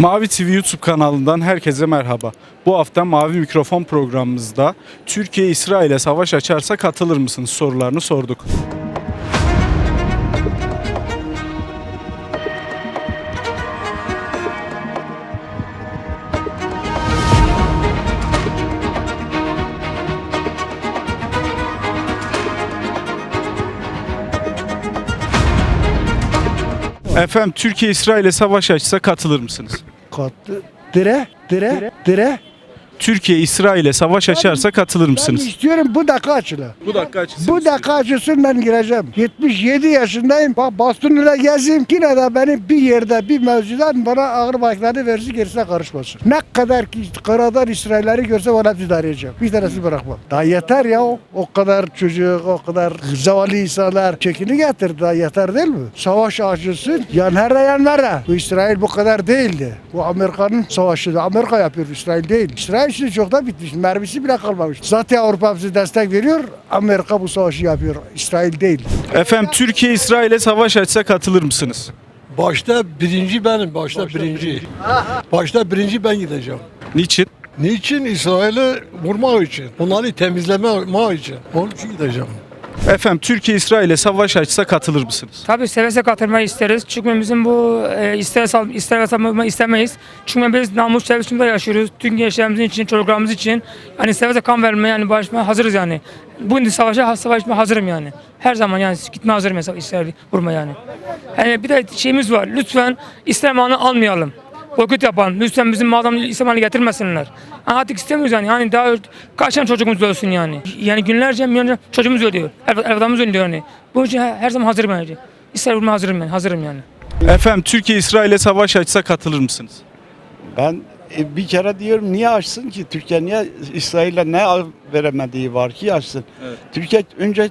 Mavi TV YouTube kanalından herkese merhaba. Bu hafta Mavi Mikrofon programımızda Türkiye İsrail'e savaş açarsa katılır mısınız sorularını sorduk. Efendim Türkiye İsrail'e savaş açsa katılır mısınız? Katlı. Dire, dire, dire. Türkiye İsrail'e savaş açarsa katılır Ben mısınız? istiyorum bu dakika açılı. Bu dakika açısın. Bu dakika açılsın ben gireceğim. 77 yaşındayım. Bak bastonuyla gezeyim. Yine de beni bir yerde bir mevzudan bana ağır bayrakları versin gerisine karışmasın. Ne kadar ki karadan İsrailleri görse bana hepsini arayacağım. Bir tanesi bırakmam. Daha yeter ya o. O kadar çocuk, o kadar zavallı insanlar çekini getir. Daha yeter değil mi? Savaş açılsın. Yan her yanlara. Bu İsrail bu kadar değildi. Bu Amerika'nın savaşı. Amerika yapıyor. İsrail değil. İsrail şimdi çoktan bitmiş. Mermisi bile kalmamış. Zaten Avrupa bize destek veriyor. Amerika bu savaşı yapıyor. İsrail değil. Efendim Türkiye İsrail'e savaş açsa katılır mısınız? Başta birinci benim, başta, birinci. Başta birinci ben gideceğim. Niçin? Niçin? İsrail'i vurmak için. Onları temizlemek için. Onun için gideceğim. Efendim Türkiye İsrail'e savaş açsa katılır mısınız? Tabii seve katılmayı isteriz. Çünkü bizim bu e, ister ister satmayı istemeyiz. Çünkü biz namus çevresinde yaşıyoruz. Tüm gençlerimiz için, çocuklarımız için. Yani seve kan vermeye, yani barışmaya hazırız yani. De savaşa savaşmaya hazırım yani. Her zaman yani gitmeye hazırım mesela İsrail'i vurma yani. Yani bir de şeyimiz var. Lütfen İslam anı almayalım. Boykot yapan. Lütfen bizim adam İslam anı getirmesinler. Yani artık istemiyoruz yani. Yani daha kaç tane çocuğumuz ölsün yani. Yani günlerce, milyonlarca çocuğumuz ölüyor. Ev, evladımız ölüyor yani. Bunun için her, zaman hazırım yani. İsrail vurmaya hazırım yani. Hazırım yani. Efendim Türkiye İsrail'e savaş açsa katılır mısınız? Ben e, bir kere diyorum niye açsın ki? Türkiye niye İsrail'e ne al- veremediği var ki açsın? Türkiye önce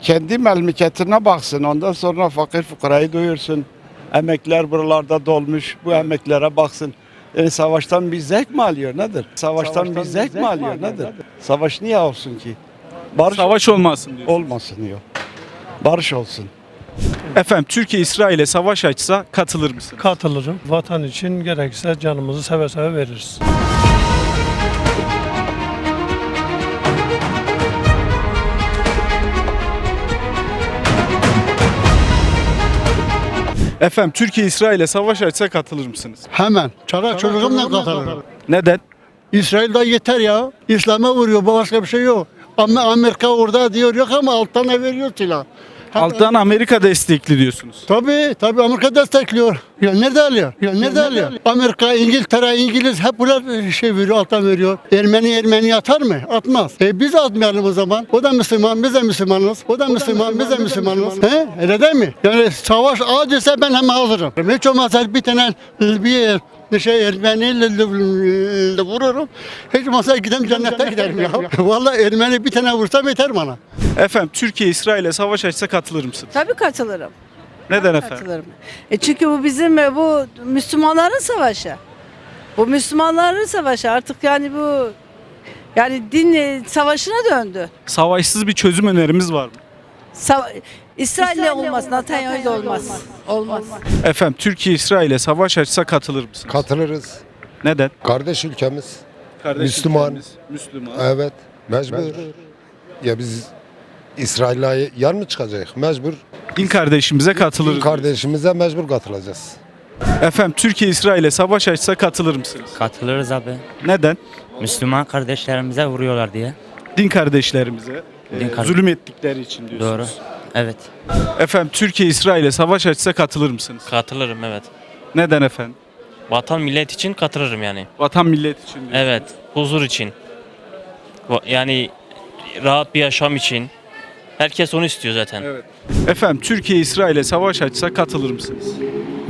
kendi memleketine baksın. Ondan sonra fakir fukarayı doyursun. Emekler buralarda dolmuş. Bu emeklere baksın. Yani savaştan bir zevk mi alıyor nedir? Savaştan, bir zevk, mi alıyor nedir? Savaş niye olsun ki? Barış Savaş olmasın diyor. olmasın diyor. Barış olsun. Efendim Türkiye İsrail'e savaş açsa katılır mısınız? Katılırım. Vatan için gerekirse canımızı seve seve veririz. Efendim Türkiye İsrail'e savaş açsa katılır mısınız? Hemen. Çara çocuğumla katılırım. Neden? İsrail daha yeter ya. İslam'a vuruyor. Başka bir şey yok. Ama Amerika orada diyor yok ama alttan ne veriyor silah. Alttan Amerika destekli diyorsunuz. Tabii tabii Amerika destekliyor. Ya nerede alıyor? Ya nerede alıyor? Amerika, İngiltere, İngiliz hep bunlar şey veriyor, alttan veriyor. Ermeni Ermeni atar mı? Atmaz. E biz atmayalım o zaman. O da Müslüman, biz de Müslümanız. O da Müslüman, biz de Müslümanız. He? Öyle değil mi? Yani savaş acilse ben hemen hazırım. Hiç olmazsa bir tane bir şey Ermeniyle vururum. Hiç olmazsa gidem cennete giderim ya. Vallahi Ermeni bir tane vursam yeter bana. Efendim Türkiye İsrail'e savaş açsa katılır mısınız? Tabii katılırım. Neden efendim? Katılırım. E çünkü bu bizim e, bu Müslümanların savaşı. Bu Müslümanların savaşı artık yani bu yani din e, savaşına döndü. Savaşsız bir çözüm önerimiz var mı? İsrail'le olmaz, Netanyahu'yla olmaz. Olmaz. Efendim Türkiye İsrail'e savaş açsa katılır mısınız? Katılırız. Neden? Kardeş ülkemiz. Kardeş Müslüman. ülkemiz, Müslüman. Evet. Mecbur. Ya biz İsrail'e yar mı çıkacak? Mecbur. Din kardeşimize katılır. Kardeşimize mecbur katılacağız. Efendim Türkiye İsrail'e savaş açsa katılır mısınız? Katılırız abi. Neden? Müslüman kardeşlerimize vuruyorlar diye. Din kardeşlerimize e, zulüm ettikleri için diyorsunuz. Doğru. Evet. Efendim Türkiye İsrail'e savaş açsa katılır mısınız? Katılırım evet. Neden efendim? Vatan millet için katılırım yani. Vatan millet için diyorsunuz. Evet. Huzur için. Yani rahat bir yaşam için. Herkes onu istiyor zaten. Evet. Efendim Türkiye İsrail'e savaş açsa katılır mısınız?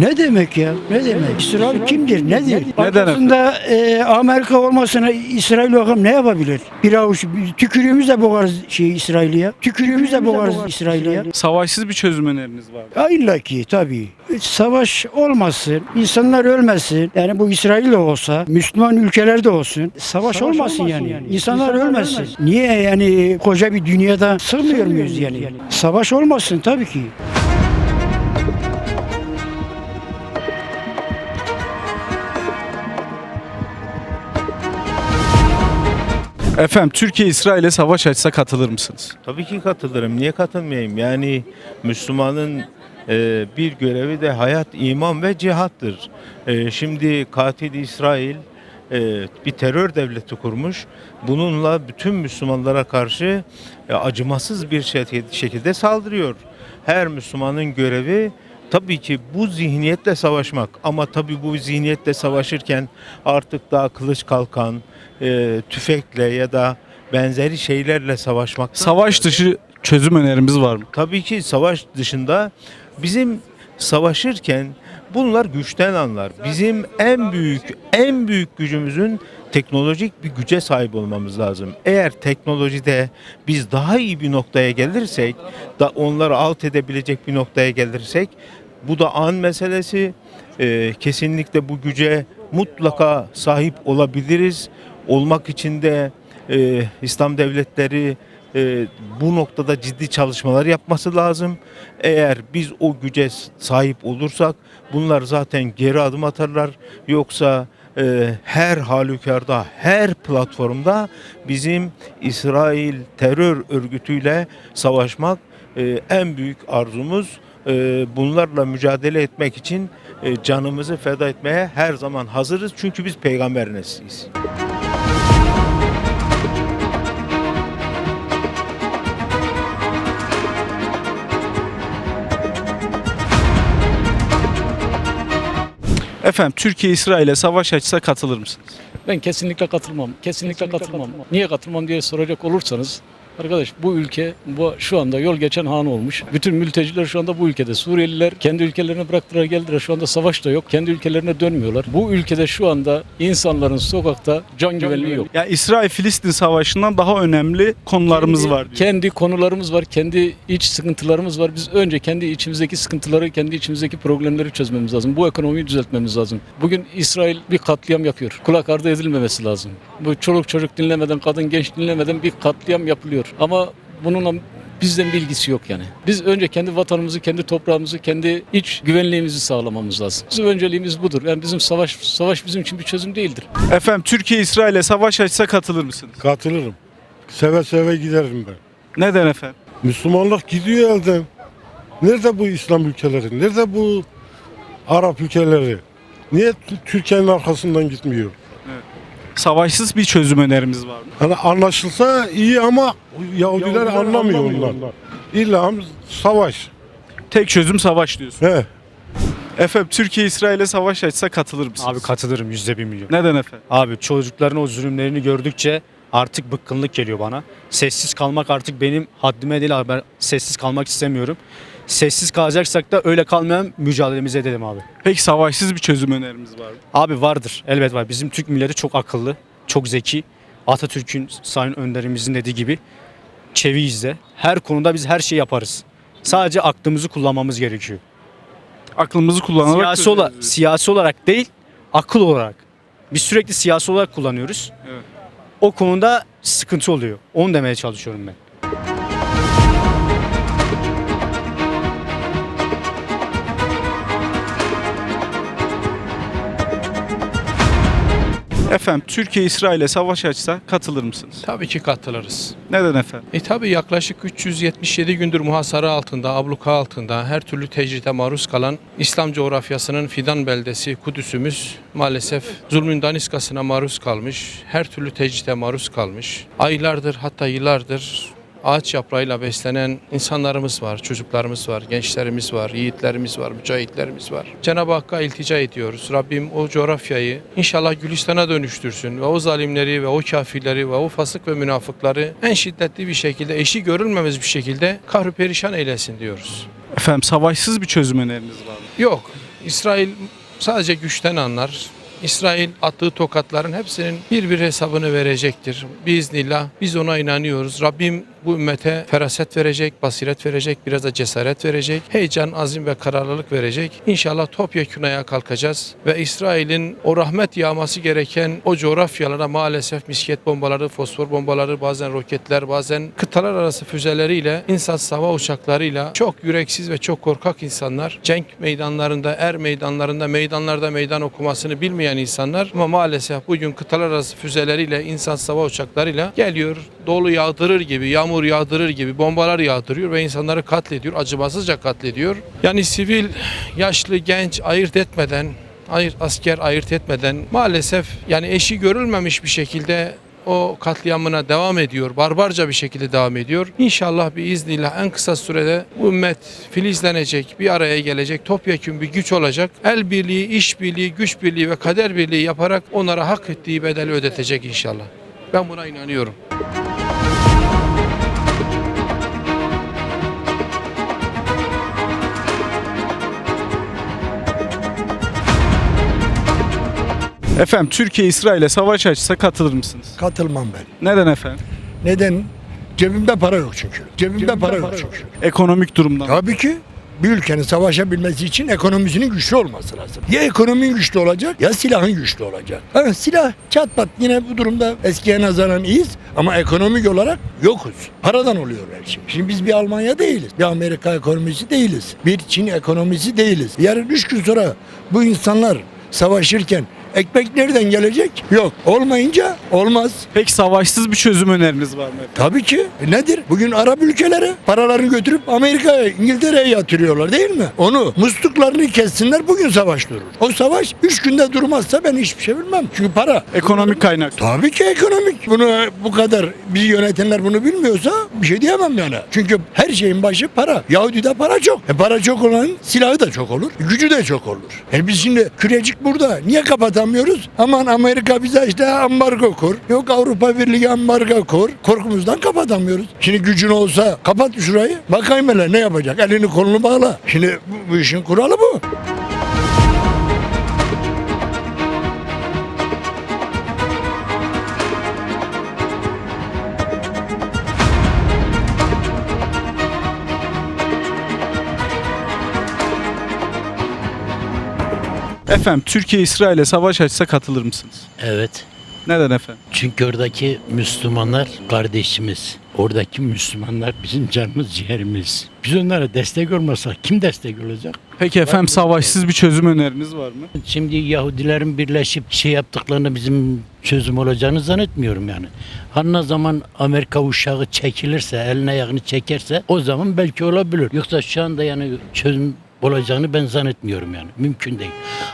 Ne demek ya? Ne demek? İsrail kimdir? Nedir? Neden Aslında e, Amerika olmasına İsrail bakalım ne yapabilir? Bir avuç tükürüğümüzle boğarız şey İsrail'e. Tükürüğümüzle boğarız İsrail'e. Savaşsız bir çözüm öneriniz var? Ya illa ki tabii. Savaş olmasın, insanlar ölmesin. Yani bu İsrail de olsa, Müslüman ülkelerde olsun. Savaş, olmasın, yani. İnsanlar, ölmesin. Niye yani koca bir dünyada sığmıyor muyuz yani? Savaş olmasın tabii ki. Efendim Türkiye İsrail'e savaş açsa katılır mısınız? Tabii ki katılırım. Niye katılmayayım? Yani Müslümanın e, bir görevi de hayat, iman ve cihattır. E, şimdi katil İsrail e, bir terör devleti kurmuş. Bununla bütün Müslümanlara karşı e, acımasız bir şekilde, saldırıyor. Her Müslümanın görevi tabii ki bu zihniyetle savaşmak. Ama tabii bu zihniyetle savaşırken artık daha kılıç kalkan, e, tüfekle ya da benzeri şeylerle savaşmak. Savaş dışı çözüm önerimiz var mı? Tabii ki savaş dışında bizim savaşırken bunlar güçten anlar. Bizim en büyük en büyük gücümüzün teknolojik bir güce sahip olmamız lazım. Eğer teknolojide biz daha iyi bir noktaya gelirsek, da onları alt edebilecek bir noktaya gelirsek, bu da an meselesi. Ee, kesinlikle bu güce mutlaka sahip olabiliriz. Olmak için de e, İslam devletleri e, bu noktada ciddi çalışmalar yapması lazım. Eğer biz o güce sahip olursak bunlar zaten geri adım atarlar. Yoksa e, her halükarda, her platformda bizim İsrail terör örgütüyle savaşmak e, en büyük arzumuz. E, bunlarla mücadele etmek için e, canımızı feda etmeye her zaman hazırız. Çünkü biz peygamber nesliyiz. Efendim Türkiye İsrail'e savaş açsa katılır mısınız? Ben kesinlikle katılmam. Kesinlikle, katılmam. Niye katılmam diye soracak olursanız Arkadaş bu ülke bu şu anda yol geçen han olmuş. Bütün mülteciler şu anda bu ülkede. Suriyeliler kendi ülkelerine bıraktılar geldiler. Şu anda savaş da yok. Kendi ülkelerine dönmüyorlar. Bu ülkede şu anda insanların sokakta can güvenliği yok. Ya İsrail-Filistin savaşından daha önemli konularımız Kendi- var diyor. Kendi konularımız var, kendi iç sıkıntılarımız var. Biz önce kendi içimizdeki sıkıntıları, kendi içimizdeki problemleri çözmemiz lazım. Bu ekonomiyi düzeltmemiz lazım. Bugün İsrail bir katliam yapıyor. Kulak ardı edilmemesi lazım. Bu çoluk çocuk dinlemeden, kadın genç dinlemeden bir katliam yapılıyor. Ama bununla bizden bilgisi yok yani. Biz önce kendi vatanımızı, kendi toprağımızı, kendi iç güvenliğimizi sağlamamız lazım. Bizim önceliğimiz budur. Yani bizim savaş savaş bizim için bir çözüm değildir. Efendim Türkiye İsrail'e savaş açsa katılır mısınız? Katılırım. Seve seve giderim ben. Neden efendim? Müslümanlık gidiyor elden. Nerede bu İslam ülkeleri? Nerede bu Arap ülkeleri? Niye Türkiye'nin arkasından gitmiyor? Savaşsız bir çözüm önerimiz var mı? Hani anlaşılsa iyi ama Yahudiler anlamıyor onlar. İlla savaş. Tek çözüm savaş diyorsun. He. Efendim Türkiye İsrail'e savaş açsa katılır mısınız? Abi katılırım yüzde bir milyon. Neden efendim? Abi çocukların o zulümlerini gördükçe artık bıkkınlık geliyor bana. Sessiz kalmak artık benim haddime değil abi. Ben sessiz kalmak istemiyorum. Sessiz kalacaksak da öyle kalmayan mücadelemizi edelim abi. Peki savaşsız bir çözüm önerimiz var mı? Abi vardır elbet var. Bizim Türk milleti çok akıllı, çok zeki. Atatürk'ün sayın önderimizin dediği gibi çeviyiz de. Her konuda biz her şeyi yaparız. Sadece aklımızı kullanmamız gerekiyor. Aklımızı kullanarak Siyasi, ola, siyasi olarak değil, akıl olarak. Biz sürekli siyasi olarak kullanıyoruz. Evet. O konuda sıkıntı oluyor. Onu demeye çalışıyorum ben. Efendim Türkiye İsrail'e savaş açsa katılır mısınız? Tabii ki katılırız. Neden efendim? E tabii yaklaşık 377 gündür muhasara altında, abluka altında her türlü tecride maruz kalan İslam coğrafyasının fidan beldesi Kudüs'ümüz maalesef zulmün daniskasına maruz kalmış, her türlü tecride maruz kalmış. Aylardır hatta yıllardır ağaç yaprağıyla beslenen insanlarımız var, çocuklarımız var, gençlerimiz var, yiğitlerimiz var, mücahitlerimiz var. Cenab-ı Hakk'a iltica ediyoruz. Rabbim o coğrafyayı inşallah Gülistan'a dönüştürsün ve o zalimleri ve o kafirleri ve o fasık ve münafıkları en şiddetli bir şekilde, eşi görülmemiz bir şekilde kahru perişan eylesin diyoruz. Efendim savaşsız bir çözüm önerimiz var mı? Yok, İsrail sadece güçten anlar. İsrail attığı tokatların hepsinin bir bir hesabını verecektir. Biiznillah biz ona inanıyoruz. Rabbim bu ümmete feraset verecek, basiret verecek, biraz da cesaret verecek, heyecan, azim ve kararlılık verecek. İnşallah topyekun ayağa kalkacağız ve İsrail'in o rahmet yağması gereken o coğrafyalara maalesef misket bombaları, fosfor bombaları, bazen roketler, bazen kıtalar arası füzeleriyle, insansız hava uçaklarıyla çok yüreksiz ve çok korkak insanlar, cenk meydanlarında, er meydanlarında, meydanlarda meydan okumasını bilmeyen insanlar ama maalesef bugün kıtalar arası füzeleriyle, insansız hava uçaklarıyla geliyor, dolu yağdırır gibi, yağmur yağdırır gibi bombalar yağdırıyor ve insanları katlediyor, acımasızca katlediyor. Yani sivil, yaşlı, genç ayırt etmeden ayır, asker ayırt etmeden maalesef yani eşi görülmemiş bir şekilde o katliamına devam ediyor. Barbarca bir şekilde devam ediyor. İnşallah bir iznillah en kısa sürede bu ümmet filizlenecek, bir araya gelecek, topyekun bir güç olacak. El birliği, iş birliği, güç birliği ve kader birliği yaparak onlara hak ettiği bedeli ödetecek inşallah. Ben buna inanıyorum. Efendim Türkiye İsrail'e savaş açsa katılır mısınız? Katılmam ben. Neden efendim? Neden? Cebimde para yok çünkü. Cebimde, para, yok çünkü. Ekonomik durumdan. Tabii ki bir ülkenin savaşabilmesi için ekonomisinin güçlü olması lazım. Ya ekonominin güçlü olacak ya silahın güçlü olacak. Evet silah çat pat yine bu durumda eskiye nazaran iyiyiz ama ekonomik olarak yokuz. Paradan oluyor her şey. Şimdi biz bir Almanya değiliz. Bir Amerika ekonomisi değiliz. Bir Çin ekonomisi değiliz. Yarın üç gün sonra bu insanlar savaşırken ekmek nereden gelecek? Yok. Olmayınca olmaz. Peki savaşsız bir çözüm öneriniz var mı? Tabii ki. E nedir? Bugün Arap ülkeleri paralarını götürüp Amerika'ya, İngiltere'ye yatırıyorlar değil mi? Onu musluklarını kessinler bugün savaş durur. O savaş 3 günde durmazsa ben hiçbir şey bilmem. Çünkü para. Ekonomik kaynak. Tabii ki ekonomik. Bunu bu kadar bizi yönetenler bunu bilmiyorsa bir şey diyemem yani. Çünkü her şeyin başı para. Yahudi'de para çok. E para çok olan silahı da çok olur. Gücü de çok olur. E biz şimdi kürecik burada. Niye kapatamıyoruz? Aman Amerika bize işte ambargo kur. Yok Avrupa Birliği ambargo kur. Korkumuzdan kapatamıyoruz. Şimdi gücün olsa kapat şurayı. Bakayım hele ne yapacak? Elini kolunu bağla. Şimdi bu, bu işin kuralı bu. Efendim Türkiye İsrail'e savaş açsa katılır mısınız? Evet. Neden efendim? Çünkü oradaki Müslümanlar kardeşimiz. Oradaki Müslümanlar bizim canımız ciğerimiz. Biz onlara destek olmasak kim destek olacak? Peki efendim savaşsız bir çözüm öneriniz var mı? Şimdi Yahudilerin birleşip şey yaptıklarını bizim çözüm olacağını zannetmiyorum yani. Hani ne zaman Amerika uşağı çekilirse, eline ayağını çekerse o zaman belki olabilir. Yoksa şu anda yani çözüm olacağını ben zannetmiyorum yani. Mümkün değil.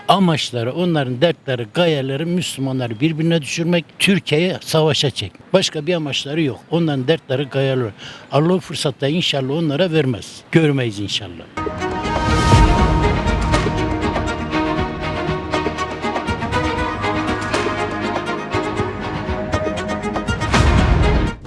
Amaçları, onların dertleri, gayeleri Müslümanları birbirine düşürmek, Türkiye'yi savaşa çek. Başka bir amaçları yok. Onların dertleri, gayeleri. Allah fırsatta inşallah onlara vermez. Görmeyiz inşallah.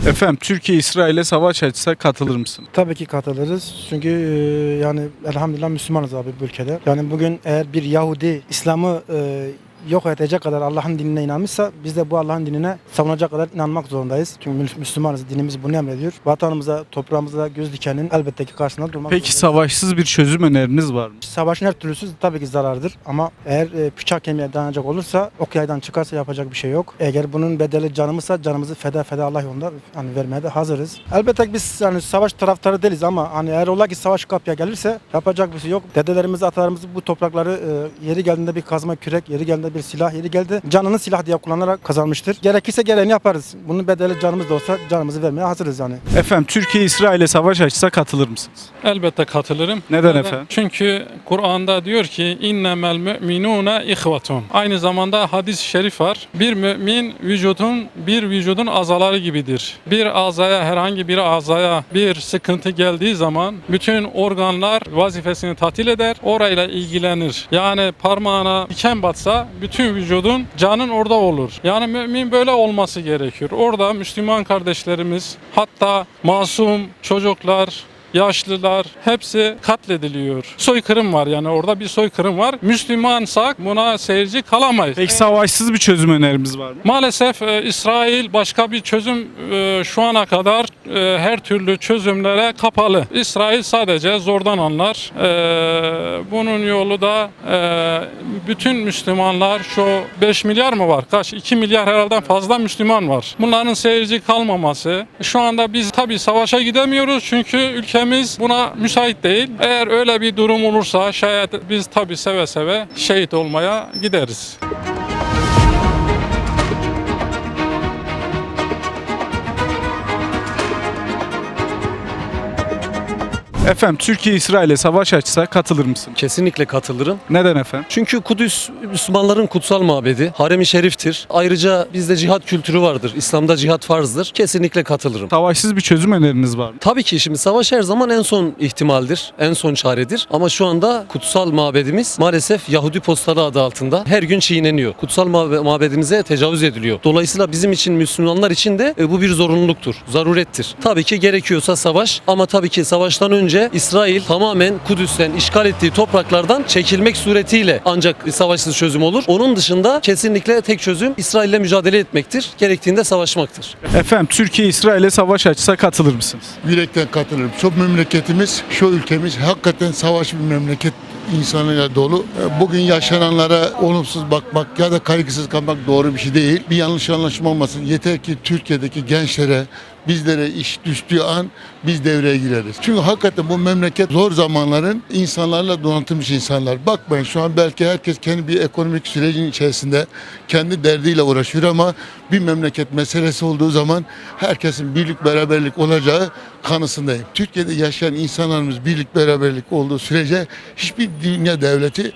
Efendim Türkiye İsrail'e savaş açsa katılır mısınız? Tabii ki katılırız. Çünkü e, yani elhamdülillah Müslümanız abi bu ülkede. Yani bugün eğer bir Yahudi İslam'ı e, yok edecek kadar Allah'ın dinine inanmışsa biz de bu Allah'ın dinine savunacak kadar inanmak zorundayız. Çünkü Mü- Müslümanız, dinimiz bunu emrediyor. Vatanımıza, toprağımıza göz dikenin elbette ki karşısında durmak Peki zorundayız. savaşsız bir çözüm öneriniz var mı? Savaşın her türlüsü tabii ki zarardır ama eğer e, bıçak kemiğe dayanacak olursa ok yaydan çıkarsa yapacak bir şey yok. Eğer bunun bedeli canımızsa canımızı feda feda Allah yolunda hani vermeye de hazırız. Elbette ki biz yani savaş taraftarı değiliz ama hani eğer ola ki savaş kapıya gelirse yapacak bir şey yok. Dedelerimiz, atalarımız bu toprakları e, yeri geldiğinde bir kazma kürek, yeri geldiğinde bir silah, yeri geldi canını silah diye kullanarak kazanmıştır. Gerekirse geleni yaparız. Bunun bedeli canımız da olsa canımızı vermeye hazırız yani. Efendim Türkiye İsrail'e savaş açsa katılır mısınız? Elbette katılırım. Neden efendim? Çünkü Kur'an'da diyor ki innemel müminune ihvetun. Aynı zamanda hadis-i şerif var. Bir mümin vücudun bir vücudun azaları gibidir. Bir azaya herhangi bir azaya bir sıkıntı geldiği zaman bütün organlar vazifesini tatil eder. Orayla ilgilenir. Yani parmağına diken batsa bütün vücudun canın orada olur. Yani mümin böyle olması gerekiyor. Orada Müslüman kardeşlerimiz hatta masum çocuklar yaşlılar hepsi katlediliyor. Soykırım var yani orada bir soykırım var. Müslümansak buna seyirci kalamayız. Peki savaşsız bir çözüm önerimiz var mı? Maalesef e, İsrail başka bir çözüm e, şu ana kadar e, her türlü çözümlere kapalı. İsrail sadece zordan anlar. E, bunun yolu da e, bütün Müslümanlar şu 5 milyar mı var? Kaç? 2 milyar herhalde fazla Müslüman var. Bunların seyirci kalmaması. Şu anda biz tabii savaşa gidemiyoruz çünkü ülkemiz buna müsait değil. Eğer öyle bir durum olursa şayet biz tabii seve seve şehit olmaya gideriz. Efendim Türkiye İsrail'e savaş açsa katılır mısın? Kesinlikle katılırım. Neden efendim? Çünkü Kudüs Müslümanların kutsal mabedi, harem-i şeriftir. Ayrıca bizde cihat kültürü vardır. İslam'da cihat farzdır. Kesinlikle katılırım. Savaşsız bir çözüm öneriniz var mı? Tabii ki şimdi savaş her zaman en son ihtimaldir, en son çaredir. Ama şu anda kutsal mabedimiz maalesef Yahudi postları adı altında her gün çiğneniyor. Kutsal mabe- mabedimize tecavüz ediliyor. Dolayısıyla bizim için Müslümanlar için de e, bu bir zorunluluktur, zarurettir. Tabii ki gerekiyorsa savaş ama tabii ki savaştan önce İsrail tamamen Kudüs'ten işgal ettiği topraklardan çekilmek suretiyle ancak bir savaşsız çözüm olur. Onun dışında kesinlikle tek çözüm İsrail'le mücadele etmektir. Gerektiğinde savaşmaktır. Efendim Türkiye İsrail'e savaş açsa katılır mısınız? Yürekten katılırım. Çok memleketimiz, şu ülkemiz hakikaten savaş bir memleket insanıyla dolu. E, Bugün yaşananlara olumsuz bakmak ya da kaygısız kalmak doğru bir şey değil. Bir yanlış anlaşılma olmasın. Yeter ki Türkiye'deki gençlere, bizlere iş düştüğü an biz devreye gireriz. Çünkü hakikaten bu memleket zor zamanların insanlarla donatılmış insanlar. Bakmayın şu an belki herkes kendi bir ekonomik sürecin içerisinde kendi derdiyle uğraşıyor ama bir memleket meselesi olduğu zaman herkesin birlik beraberlik olacağı kanısındayım. Türkiye'de yaşayan insanlarımız birlik beraberlik olduğu sürece hiçbir dünya devleti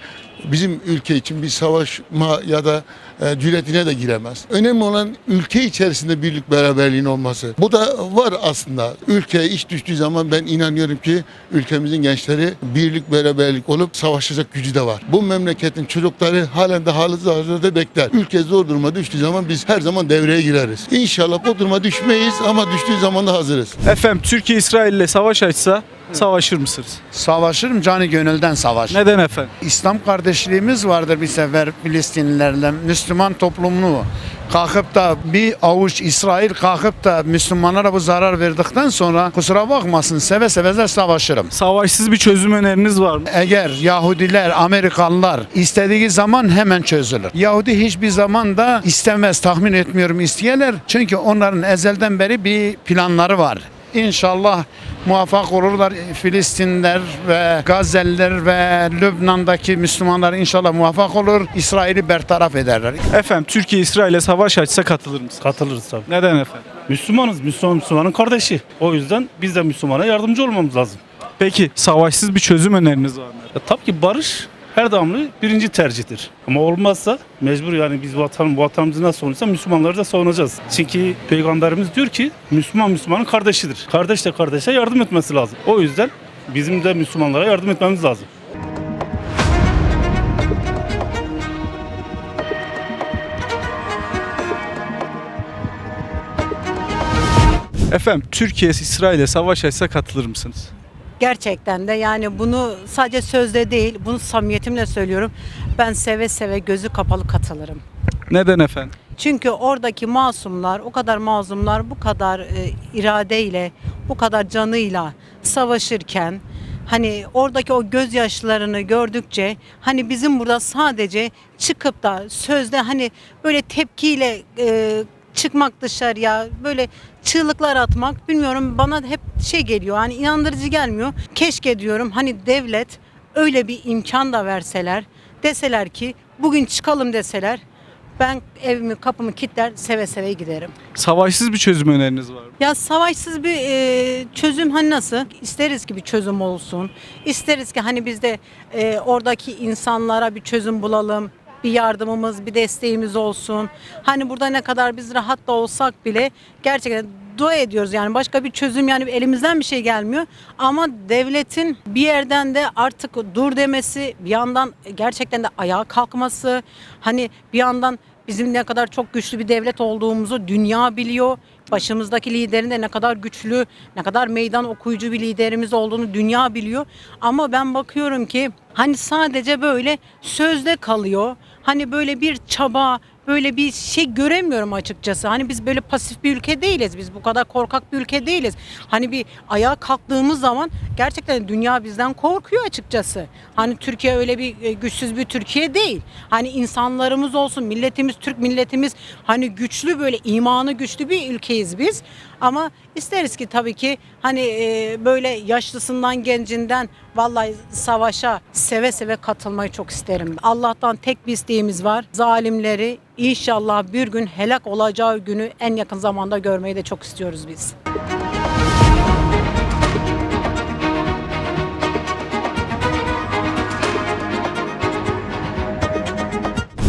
bizim ülke için bir savaşma ya da e, cüretine de giremez. Önemli olan ülke içerisinde birlik beraberliğin olması. Bu da var aslında. Ülkeye iş düştüğü zaman ben inanıyorum ki ülkemizin gençleri birlik beraberlik olup savaşacak gücü de var. Bu memleketin çocukları halen de hazırda bekler. Ülke zor duruma düştüğü zaman biz her zaman devreye gireriz. İnşallah bu duruma düşmeyiz ama düştüğü zaman da hazırız. Efendim Türkiye İsrail'le savaş açsa savaşır mısınız? Savaşırım canı gönülden savaş. Neden efendim? İslam kardeşliğimiz vardır bir sefer Filistinlilerle. Müslüman toplumunu kalkıp da bir avuç İsrail kalkıp da Müslümanlara bu zarar verdikten sonra kusura bakmasın seve seve de savaşırım. Savaşsız bir çözüm öneriniz var mı? Eğer Yahudiler, Amerikalılar istediği zaman hemen çözülür. Yahudi hiçbir zaman da istemez, tahmin etmiyorum isteyeler. Çünkü onların ezelden beri bir planları var. İnşallah muvaffak olurlar Filistinler ve Gazze'liler ve Lübnan'daki Müslümanlar inşallah muvaffak olur. İsrail'i bertaraf ederler. Efendim Türkiye İsrail'e savaş açsa katılır mısınız? Katılırız tabii. Neden efendim? Müslümanız. Müslüman Müslümanın kardeşi. O yüzden biz de Müslümana yardımcı olmamız lazım. Peki savaşsız bir çözüm öneriniz var mı? Ya, tabii ki barış her damlı birinci tercihtir. Ama olmazsa mecbur yani biz vatan, vatanımızı nasıl savunursa Müslümanları da savunacağız. Çünkü Peygamberimiz diyor ki Müslüman Müslümanın kardeşidir. Kardeş de kardeşe yardım etmesi lazım. O yüzden bizim de Müslümanlara yardım etmemiz lazım. Efendim Türkiye İsrail'e savaş açsa katılır mısınız? Gerçekten de yani bunu sadece sözde değil, bunu samimiyetimle söylüyorum. Ben seve seve gözü kapalı katılırım. Neden efendim? Çünkü oradaki masumlar, o kadar mazlumlar bu kadar e, iradeyle, bu kadar canıyla savaşırken hani oradaki o gözyaşlarını gördükçe hani bizim burada sadece çıkıp da sözde hani böyle tepkiyle e, çıkmak dışarıya böyle çığlıklar atmak bilmiyorum bana hep şey geliyor hani inandırıcı gelmiyor. Keşke diyorum hani devlet öyle bir imkan da verseler deseler ki bugün çıkalım deseler ben evimi kapımı kilitler seve seve giderim. Savaşsız bir çözüm öneriniz var mı? Ya savaşsız bir e, çözüm hani nasıl? İsteriz ki bir çözüm olsun. İsteriz ki hani biz de e, oradaki insanlara bir çözüm bulalım. Bir yardımımız, bir desteğimiz olsun. Hani burada ne kadar biz rahat da olsak bile gerçekten dua ediyoruz yani başka bir çözüm yani elimizden bir şey gelmiyor. Ama devletin bir yerden de artık dur demesi, bir yandan gerçekten de ayağa kalkması, hani bir yandan bizim ne kadar çok güçlü bir devlet olduğumuzu dünya biliyor. Başımızdaki liderin de ne kadar güçlü, ne kadar meydan okuyucu bir liderimiz olduğunu dünya biliyor. Ama ben bakıyorum ki hani sadece böyle sözde kalıyor. Hani böyle bir çaba, böyle bir şey göremiyorum açıkçası. Hani biz böyle pasif bir ülke değiliz. Biz bu kadar korkak bir ülke değiliz. Hani bir ayağa kalktığımız zaman gerçekten dünya bizden korkuyor açıkçası. Hani Türkiye öyle bir e, güçsüz bir Türkiye değil. Hani insanlarımız olsun, milletimiz, Türk milletimiz hani güçlü böyle imanı güçlü bir ülkeyiz biz. Ama isteriz ki tabii ki hani e, böyle yaşlısından gencinden vallahi savaşa seve seve katılmayı çok isterim. Allah'tan tek bir isteğimiz var. Zalimleri inşallah bir gün helak olacağı günü en yakın zamanda görmeyi de çok istiyoruz biz.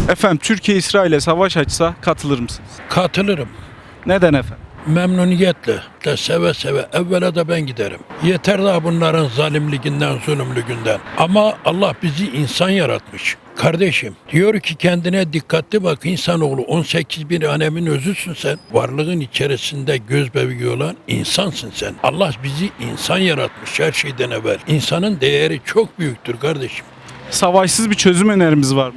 Efendim Türkiye İsrail'e savaş açsa katılır mısınız? Katılırım. Neden efendim? Memnuniyetle de seve seve evvela da ben giderim. Yeter daha bunların zalimliğinden, zulümlüğünden. Ama Allah bizi insan yaratmış. Kardeşim diyor ki kendine dikkatli bak insanoğlu 18 bin anemin özüsün sen. Varlığın içerisinde göz bebeği olan insansın sen. Allah bizi insan yaratmış her şeyden evvel. İnsanın değeri çok büyüktür kardeşim. Savaşsız bir çözüm önerimiz var mı?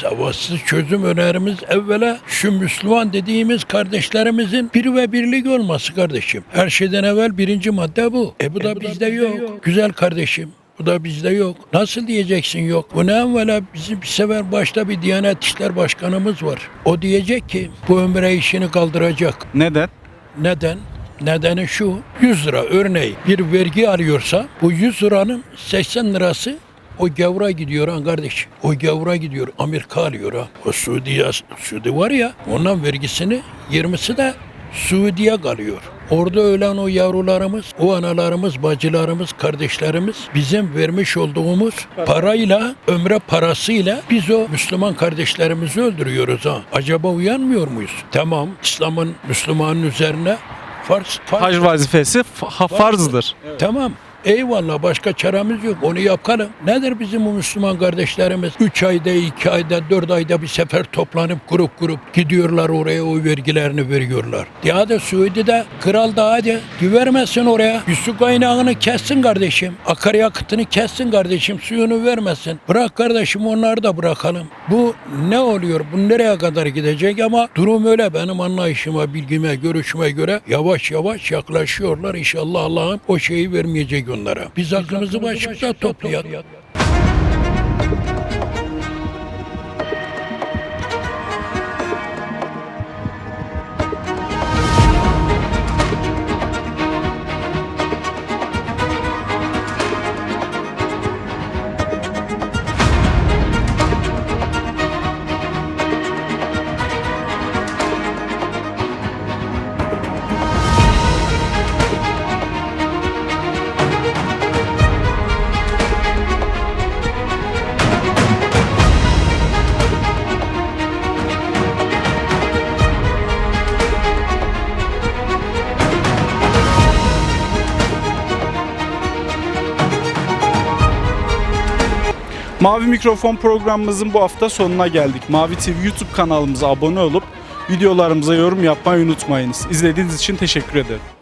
Savaşsız çözüm önerimiz evvela şu Müslüman dediğimiz kardeşlerimizin bir ve birlik olması kardeşim. Her şeyden evvel birinci madde bu. E bu da bizde yok. Güzel kardeşim. Bu da bizde yok. Nasıl diyeceksin yok? Bu ne evvela bizim bir sefer başta bir Diyanet İşler Başkanımız var. O diyecek ki bu ömre işini kaldıracak. Neden? Neden? Nedeni şu 100 lira örneği bir vergi alıyorsa bu 100 liranın 80 lirası o gavura gidiyor ha kardeş. O gavura gidiyor. Amerika alıyor ha. O Suudi, Suudi var ya ondan vergisini 20'si de Suudi'ye kalıyor. Orada ölen o yavrularımız, o analarımız, bacılarımız, kardeşlerimiz bizim vermiş olduğumuz parayla, ömre parasıyla biz o Müslüman kardeşlerimizi öldürüyoruz ha. Acaba uyanmıyor muyuz? Tamam, İslam'ın Müslümanın üzerine farz, farz Hac vazifesi fa- farzdır. Tamam. Eyvallah başka çaremiz yok. Onu yapalım. Nedir bizim bu Müslüman kardeşlerimiz? 3 ayda, 2 ayda, 4 ayda bir sefer toplanıp grup grup gidiyorlar oraya o vergilerini veriyorlar. Ya da Suudi'de kral da hadi vermesin oraya. Bir su kaynağını kessin kardeşim. Akaryakıtını kessin kardeşim. Suyunu vermesin. Bırak kardeşim onları da bırakalım. Bu ne oluyor? Bu nereye kadar gidecek ama durum öyle benim anlayışıma, bilgime, görüşüme göre yavaş yavaş yaklaşıyorlar. İnşallah Allah'ın o şeyi vermeyecek onlara. Biz aklımızı başımıza toplayalım. Mikrofon programımızın bu hafta sonuna geldik. Mavi TV YouTube kanalımıza abone olup videolarımıza yorum yapmayı unutmayınız. İzlediğiniz için teşekkür ederim.